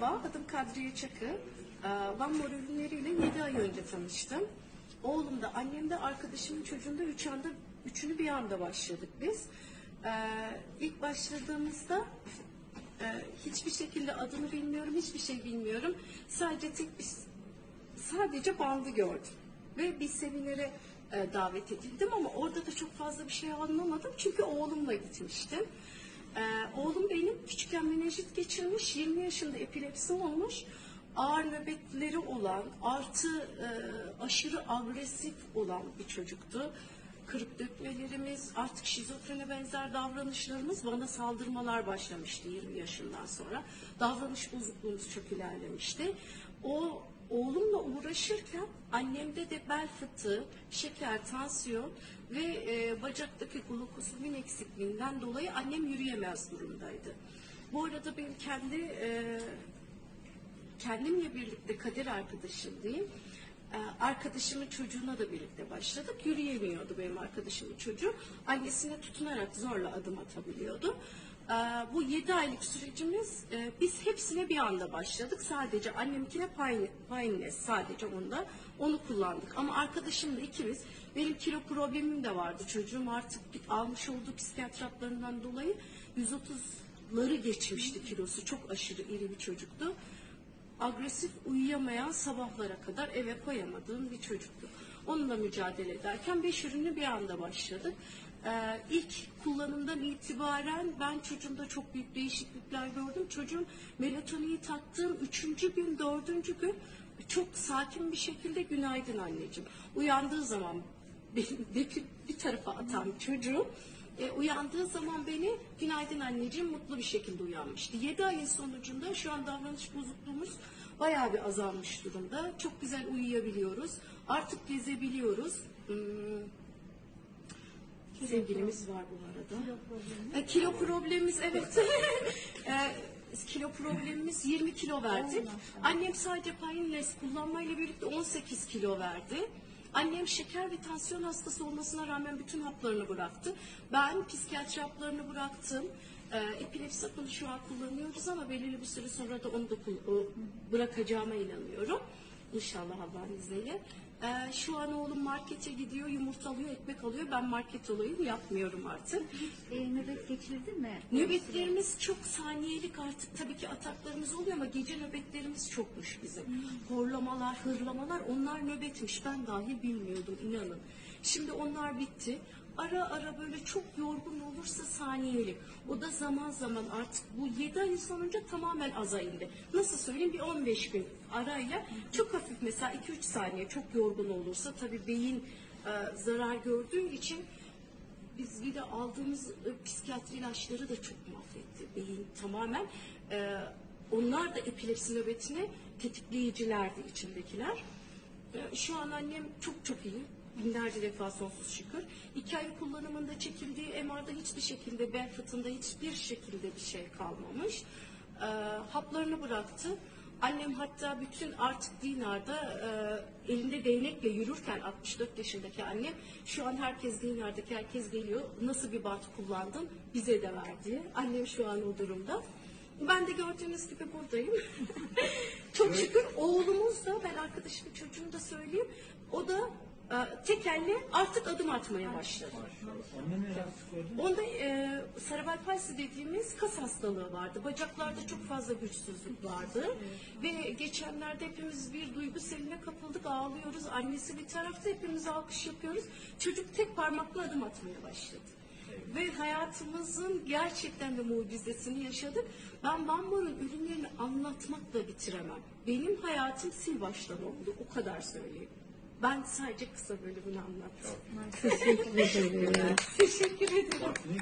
Merhaba, adım Kadriye Çakı. Ee, Van Mor ürünleriyle 7 ay önce tanıştım. Oğlum da annem de arkadaşımın çocuğunda üç anda, üçünü bir anda başladık biz. Ee, ilk başladığımızda e, hiçbir şekilde adını bilmiyorum, hiçbir şey bilmiyorum. Sadece tek bir, sadece bandı gördüm. Ve bir seminere e, davet edildim ama orada da çok fazla bir şey anlamadım. Çünkü oğlumla gitmiştim. Ee, oğlum benim küçükken menenjit geçirmiş, 20 yaşında epilepsi olmuş. Ağır nöbetleri olan, artı e, aşırı agresif olan bir çocuktu. Kırık dökmelerimiz, artık şizofrene benzer davranışlarımız bana saldırmalar başlamıştı 20 yaşından sonra. Davranış bozukluğumuz çok ilerlemişti. O oğlumla uğraşırken annemde de bel fıtığı, şeker, tansiyon ve e, bacaktaki glukosamin eksikliğinden dolayı annem yürüyemez durumdaydı. Bu arada benim kendi e, kendimle birlikte kader arkadaşım diyeyim. Ee, Arkadaşımın çocuğuna da birlikte başladık. Yürüyemiyordu benim arkadaşımın çocuğu. Annesine tutunarak zorla adım atabiliyordu. Ee, Bu 7 aylık sürecimiz e, biz hepsine bir anda başladık. Sadece annemkine Pine- Pineless sadece onda onu kullandık. Ama arkadaşımla ikimiz benim kilo problemim de vardı. Çocuğum artık almış olduğu psikiyatri haplarından dolayı 130'ları geçmişti kilosu. Çok aşırı iri bir çocuktu agresif uyuyamayan sabahlara kadar eve koyamadığım bir çocuktu. Onunla mücadele ederken beş ürünü bir anda başladık. Ee, ilk kullanımdan itibaren ben çocuğumda çok büyük değişiklikler gördüm. Çocuğum melatoniyi taktığım üçüncü gün, dördüncü gün çok sakin bir şekilde günaydın anneciğim. Uyandığı zaman benim bir, bir tarafa atan çocuğum e, uyandığı zaman beni günaydın anneciğim mutlu bir şekilde uyanmıştı. 7 ayın sonucunda şu an davranış bozukluğumuz bayağı bir azalmış durumda. Çok güzel uyuyabiliyoruz. Artık gezebiliyoruz. Hmm, sevgilimiz var bu arada. E, Kilo problemimiz evet. E, kilo problemimiz 20 kilo verdik. Annem sadece Pineless kullanmayla birlikte 18 kilo verdi. Annem şeker ve tansiyon hastası olmasına rağmen bütün haplarını bıraktı. Ben psikiyatri haplarını bıraktım. E, epilepsi hapını şu an kullanıyoruz ama belirli bir süre sonra da onu da bırakacağıma inanıyorum. İnşallah Allah'ın izniyle. Ee, şu an oğlum markete gidiyor, yumurta alıyor, ekmek alıyor. Ben market olayını yapmıyorum artık. E, nöbet geçirdin mi? Nöbetlerimiz çok saniyelik artık tabii ki ataklarımız oluyor ama gece nöbetlerimiz çokmuş bizim. Horlamalar, hırlamalar onlar nöbetmiş. Ben dahi bilmiyordum inanın. Şimdi onlar bitti. Ara ara böyle çok yorgun olursa saniyelik. O da zaman zaman artık bu 7 ayın sonunca tamamen aza indi. Nasıl söyleyeyim bir 15 gün arayla çok hafif mesela 2-3 saniye çok yorgun olursa tabii beyin e, zarar gördüğü için biz bir de aldığımız e, psikiyatri ilaçları da çok mahvetti. Beyin tamamen. e, onlar da epilepsi nöbetine tetikleyicilerdi içindekiler. E, şu an annem çok çok iyi. Binlerce defa sonsuz şükür. İki ay kullanımında çekildiği MR'da hiçbir şekilde bel fıtığında hiçbir şekilde bir şey kalmamış. E, haplarını bıraktı. Annem hatta bütün artık Dinar'da e, elinde değnekle yürürken 64 yaşındaki annem şu an herkes Dinar'daki herkes geliyor. Nasıl bir bant kullandın bize de ver diye. Annem şu an o durumda. Ben de gördüğünüz gibi buradayım. Çok şükür oğlumuz da ben arkadaşımın çocuğunu da söyleyeyim. O da e, tek elle artık adım atmaya başladı. Onda e, serebral palsi dediğimiz kas hastalığı vardı. Bacaklarda çok fazla güçsüzlük vardı. Ve geçenlerde hepimiz bir duygu seline kapıldık, ağlıyoruz. Annesi bir tarafta hepimiz alkış yapıyoruz. Çocuk tek parmakla adım atmaya başladı. Ve hayatımızın gerçekten de mucizesini yaşadık. Ben Bambo'nun ürünlerini anlatmakla bitiremem. Benim hayatım sil baştan oldu. O kadar söyleyeyim. Ben sadece kısa bölümünü anlattım. Teşekkür ederim. Teşekkür ederim.